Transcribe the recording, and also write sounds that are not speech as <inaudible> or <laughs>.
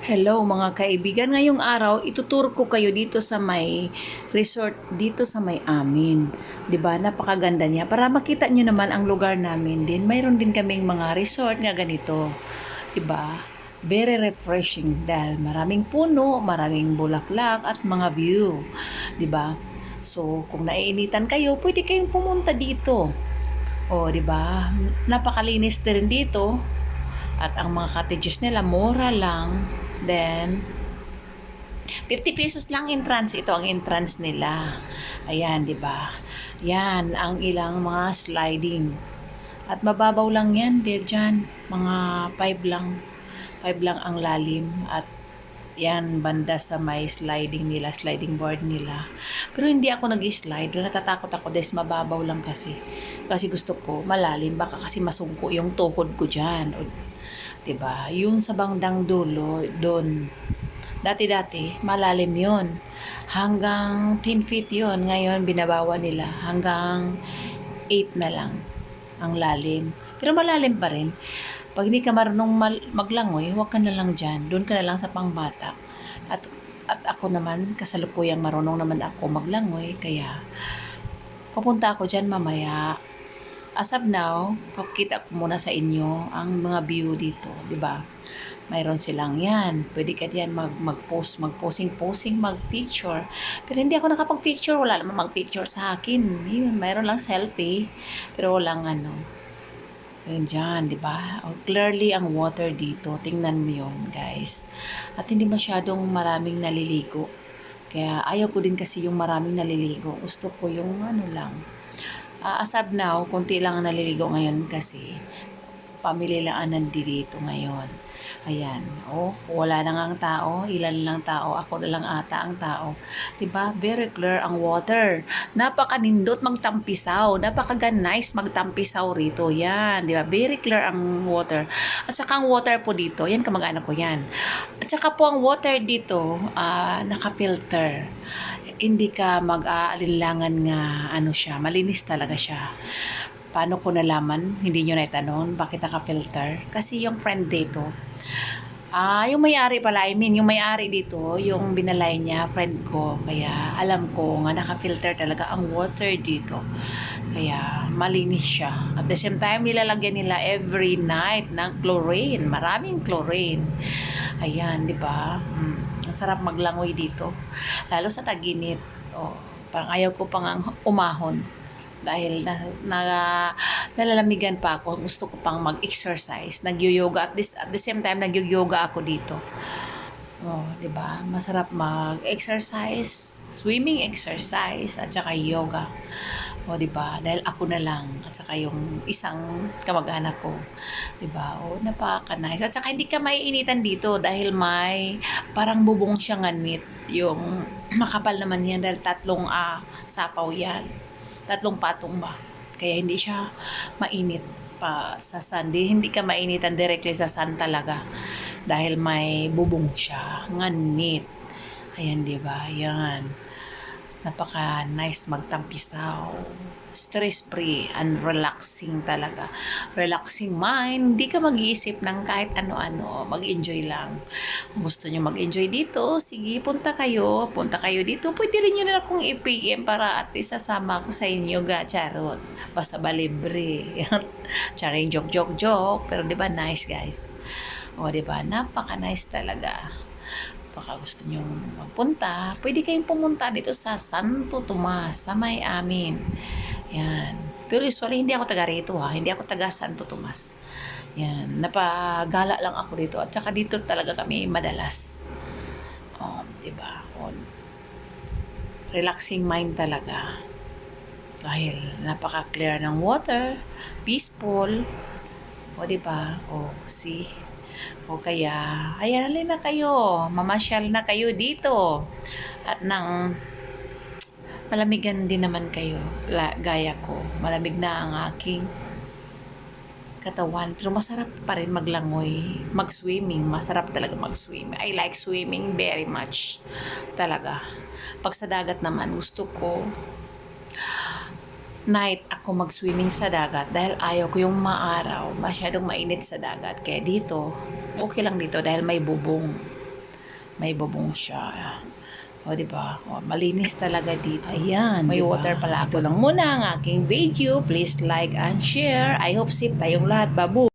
Hello mga kaibigan, ngayong araw ituturo ko kayo dito sa may resort dito sa may amin. 'Di ba? Napakaganda niya. Para makita niyo naman ang lugar namin din. Mayroon din kaming mga resort nga ganito. 'Di ba? Very refreshing dahil maraming puno, maraming bulaklak at mga view. 'Di ba? So, kung naiinitan kayo, pwede kayong pumunta dito. O, 'di ba? Napakalinis din dito. At ang mga cottages nila mura lang. Then 50 pesos lang entrance. Ito ang entrance nila. Ayan, 'di ba? Yan ang ilang mga sliding. At mababaw lang 'yan, di dyan. Mga 5 lang. 5 lang ang lalim at yan banda sa may sliding nila, sliding board nila. Pero hindi ako nag-slide. Natatakot ako dahil mababaw lang kasi. Kasi gusto ko malalim. Baka kasi masungko yung tuhod ko dyan. O, 'di ba? Yung sa bandang dulo, doon. Dati-dati, malalim 'yon. Hanggang 10 feet 'yon. Ngayon binabawa nila hanggang 8 na lang ang lalim. Pero malalim pa rin. Pag hindi ka marunong maglangoy, huwag ka na lang dyan. Doon ka na lang sa pangbata. At, at ako naman, kasalukuyang marunong naman ako maglangoy. Kaya, pupunta ako dyan mamaya. As of now, papakita ko muna sa inyo ang mga view dito, di ba? Mayroon silang yan. Pwede ka diyan mag, mag-post, mag-posing-posing, mag-picture. Pero hindi ako nakapag-picture. Wala naman mag-picture sa akin. Yun, mayroon lang selfie. Pero walang ano. Yun dyan, di ba? Oh, clearly ang water dito. Tingnan mo yun, guys. At hindi masyadong maraming naliligo. Kaya ayaw ko din kasi yung maraming naliligo. Gusto ko yung ano lang, Ah, as of now, konti lang ang naliligo ngayon kasi pamili lang ang nandito ngayon. Ayan. Oh, wala na nga ang tao. Ilan lang tao. Ako na lang ata ang tao. 'Di ba? Very clear ang water. Napakanindot magtampisaw. Napaka-nice magtampisaw rito. Yan. 'Di ba? Very clear ang water. At saka ang water po dito, yan kamag-anak ko yan. At saka po ang water dito, ah, naka-filter hindi ka mag-aalinlangan nga ano siya, malinis talaga siya. Paano ko nalaman? Hindi nyo naitanong, bakit naka-filter? Kasi yung friend dito, ah, yung may-ari pala, I mean, yung may-ari dito, yung binalay niya, friend ko, kaya alam ko nga naka-filter talaga ang water dito. Kaya malinis siya. At the same time, nilalagyan nila every night ng chlorine. Maraming chlorine. Ayan, di ba? Mm. Ang sarap maglangoy dito. Lalo sa taginit. Oh, parang ayaw ko pang umahon. Dahil na, na, nalalamigan pa ako. Gusto ko pang mag-exercise. Nag-yoga. At, this, at the same time, nag-yoga ako dito. Oh, 'di ba? Masarap mag-exercise, swimming exercise at saka yoga. O, 'di ba? Dahil ako na lang at saka yung isang kamag-anak ko. 'Di ba? O, napaka-nice. At saka hindi ka maiinitan dito dahil may parang bubong siya nganit. Yung makapal naman yan dahil tatlong ah, sapaw yan. Tatlong patong ba? Kaya hindi siya mainit pa sa sun. Di, hindi ka mainitan directly sa sun talaga dahil may bubong siya. Nganit. Ayan, di ba? Yan. Napaka nice magtampisaw. Stress free and relaxing talaga. Relaxing mind. Hindi ka mag-iisip ng kahit ano-ano. Mag-enjoy lang. Kung gusto nyo mag-enjoy dito, sige, punta kayo. Punta kayo dito. Pwede rin nyo na akong i-PM para at least sasama ko sa inyo, ga, charot. Basta ba libre. <laughs> Charing joke, joke, joke. Pero di ba nice, guys? O, di ba? Napaka-nice talaga. Baka gusto nyo magpunta, pwede kayong pumunta dito sa Santo Tomas, sa may amin. Yan. Pero usually, hindi ako taga rito ha. Hindi ako taga Santo Tomas. Yan. Napagala lang ako dito. At saka dito talaga kami madalas. Oh, di ba? Oh, relaxing mind talaga. Dahil napaka-clear ng water, peaceful. O, di ba? O, see? O kaya, ayan halin na kayo. Mamasyal na kayo dito. At nang malamigan din naman kayo. La, gaya ko. Malamig na ang aking katawan. Pero masarap pa rin maglangoy. Mag-swimming. Masarap talaga mag-swimming. I like swimming very much. Talaga. Pag sa dagat naman, gusto ko night ako mag-swimming sa dagat dahil ayaw ko yung maaraw, masyadong mainit sa dagat. Kaya dito, okay lang dito dahil may bubong. may bubong siya. O, di ba? O, malinis talaga dito. Ayan, May di ba? water pala. Ito lang muna ang aking video. Please like and share. I hope safe tayong lahat. Babu!